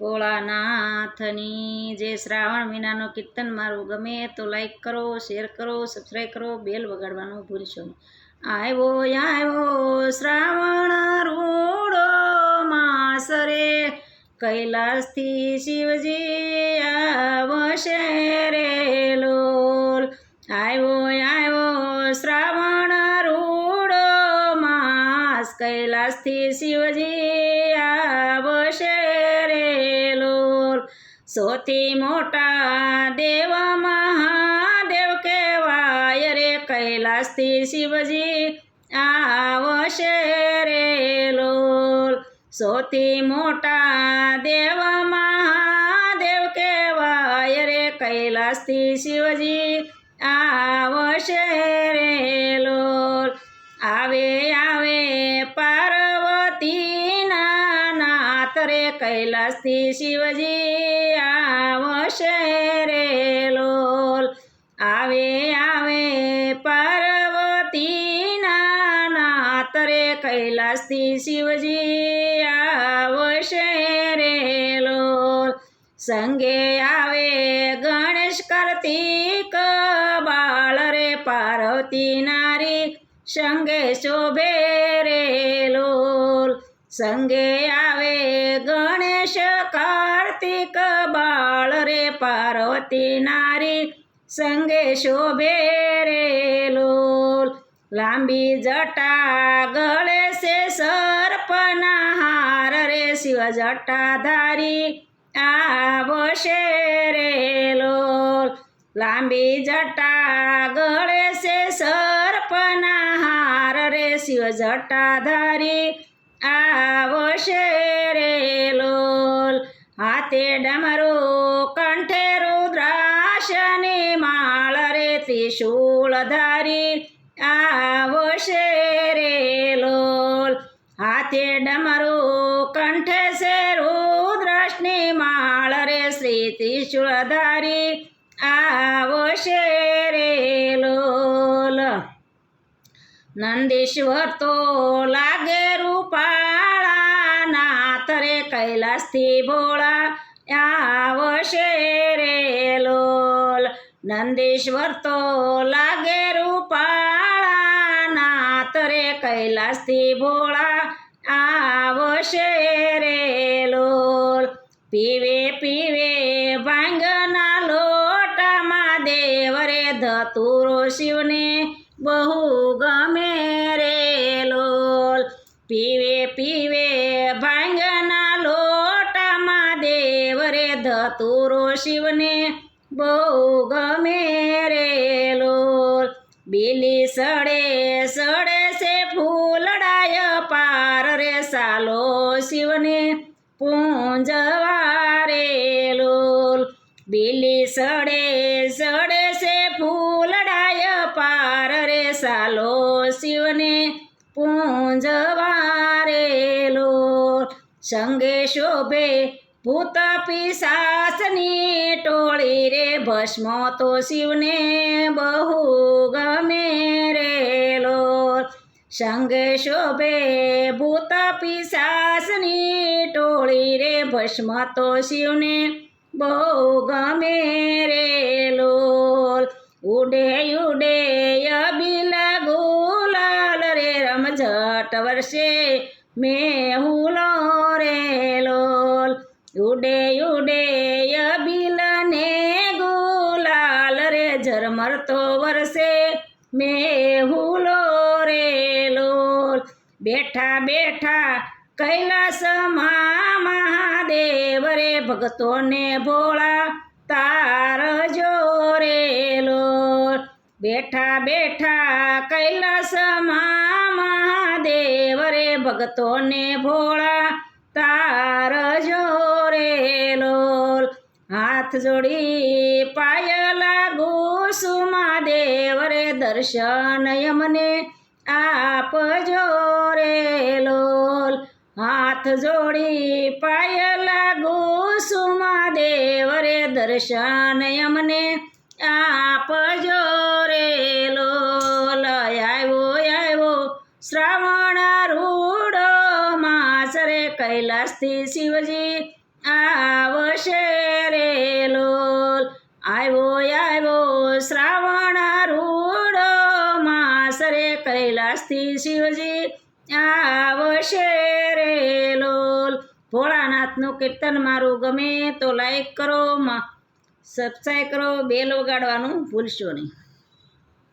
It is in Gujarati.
ભોળાનાથની જે શ્રાવણ મહિનાનો કીર્તન મારું ગમે તો લાઈક કરો શેર કરો સબસ્ક્રાઈબ કરો બેલ વગાડવાનું ભૂલશો નહીં. આવ્યો આવ્યો શ્રાવણ રૂડો માસરે, કૈલાસથી શિવજી આવશે રે લોલ. આવ્યો આવ્યો શ્રાવણ રૂડો માસ, કૈલાસથી શિવજી સૌથી મોટા દેવ મહાદેવ કહેવાય રે, કૈલાસથી શિવજી આવશે રે લોલ. સૌથી મોટા દેવ મહાદેવ કહેવાય રે, કૈલાસથી શિવજી આવશે રે રે કૈલાસથી શિવજી આવશે રે લોલ આવે આવે પાર્વતીના નાથ રે કૈલાસથી શિવજી આવશે રે લોલ સંગે આવે ગણેશ કાર્તિક બાળ રે પાર્વતી નારી સંગે શોભે રે લોલ સંગે આવે ગણેશ કાર્તિક બાળ રે પાર્વતી નારી સંગે શોભે રે લોલ લાંબી જટા ગળે છે સર્પના હાર રે શિવ જટાધારી આવશે રે લોલ લાંબી જટા ગળે છે સર્પના હાર રે શિવ હાથે ડમરો, કંઠે રુદ્રાશની માળ રે ત્રિશૂળધારી આવશે રે લોલ. હાથે ડમરો, કંઠે છે રુદ્રાશની માળ રે શ્રી ત્રિશૂળધારી આવશે રે લોલ. નંદીશ્વર તો લાગે રૂપાળા નાથ રે કૈલાસથી ભોળા આવશે રે લોલ. નંદીશ્વર તો લાગે રૂપાળા નાથ રે, કૈલાસથી ભોળા આવશે રે લોલ. પીવે પીવે ભાંગના લોટામાં દેવ રે, ધતુરો શિવને બહુ ગમે રે ધતુરો શિવને બહુ ગમે રે લોલ. બીલી સડે સડે છે ફૂલડાય પાર રે સાલો શિવને પૂંજવા રે લોલ. બીલી સડે સડે છે ફૂલડાય પાર રે સાલો શિવને પૂંજવા રે લોલ. સંગે શોભે ભૂત પિશાસની ટોળી રે, ભસ્મ તો શિવને બહુ ગમે રે લોલ સંગે શોભે ભૂત પિશાસની ટોળી રે, ભસ્મ તો શિવને બહુ ગમે રે લોલ ઉડે ઉડે અબિલ ગુલાલ રે, રમઝટ વર્ષે મેં ઝરમરતો વરસે મેં હુલો રે લોલ. બેઠા બેઠા કૈલાસમાં મહાદેવ રે ભગતોને ભોળા તાર જો રે લોલ. બેઠા બેઠા કૈલાસમાં મહાદેવ રે ભગતોને ભોળા તાર જો હાથ જોડી પાયલા ગુસુમા દેવ રે દર્શન યમને આપજો રે લોલ. હાથ જોડી પાયલા ગુસુમા દેવ રે દર્શન યમને આપજો રે લોલ. આવ્યો આવ્યો શ્રાવણ રૂડો માસ રે. કૈલાસથી શિવજી આ ભોળાનાથનું કીર્તન મારું ગમે તો લાઈક કરો સબસ્ક્રાઈબ કરો બેલ વગાડવાનું ભૂલશો નહીં.